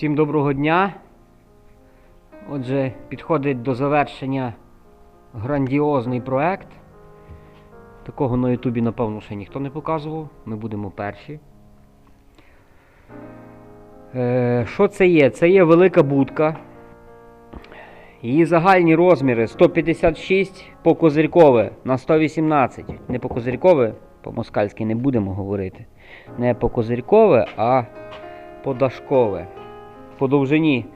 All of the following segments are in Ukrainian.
Всім доброго дня. Отже, підходить до завершення грандіозний проект. Такого на Ютубі, напевно, ще ніхто не показував. Ми будемо перші. Е, що це є? Це є велика будка. Її загальні розміри 156 по козирькове на 118. Не по козирькове, по москальськи не будемо говорити. Не по козирькове, а по дашкове. По довжині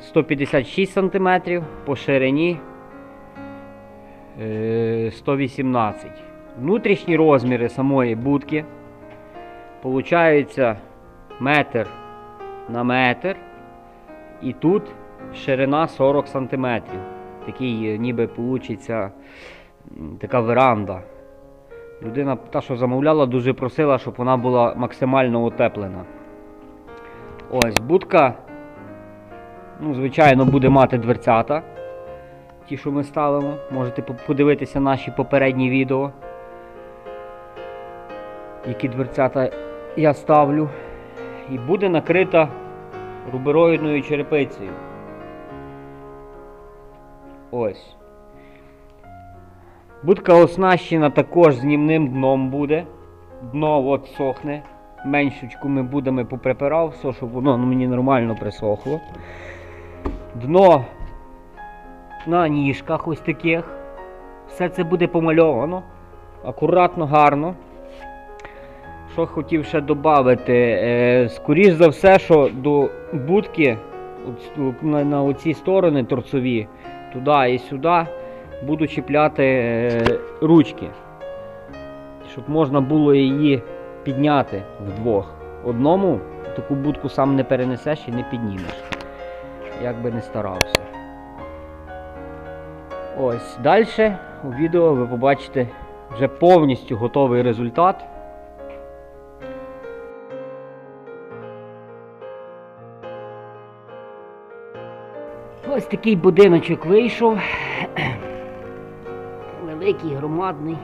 156 см, по ширині е, 118 Внутрішні розміри самої будки получаються метр на метр. І тут ширина 40 см. Такий е, ніби получиться така веранда. Людина, та, що замовляла, дуже просила, щоб вона була максимально утеплена. Ось, будка, ну, звичайно, буде мати дверцята. Ті, що ми ставимо. Можете подивитися наші попередні відео. Які дверцята я ставлю. І буде накрита рубероїдною черепицею. Ось. Будка оснащена також знімним дном буде. Дно от сохне. Меншечку ми будемо поприпирав, все, щоб воно ну, мені нормально присохло. Дно на ніжках ось таких. Все це буде помальовано. Акуратно, гарно. Що хотів ще додати, е, скоріш за все, що до будки на, оці сторони торцові, туди і сюди, буду чіпляти е, ручки, щоб можна було її підняти вдвох. Одному таку будку сам не перенесеш і не піднімеш. Як би не старався. Ось далі у відео ви побачите вже повністю готовий результат. Ось такий будиночок вийшов. Великий, громадний.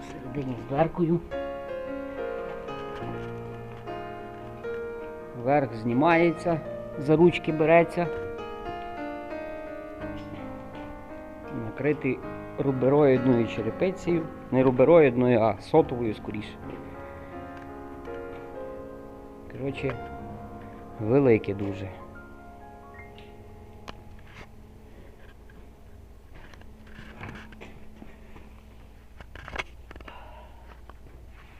Всередині з дверкою. Верх знімається, за ручки береться. Накритий рубероїдною черепицею. Не рубероїдною, а сотовою скоріше. Коротше, велике дуже.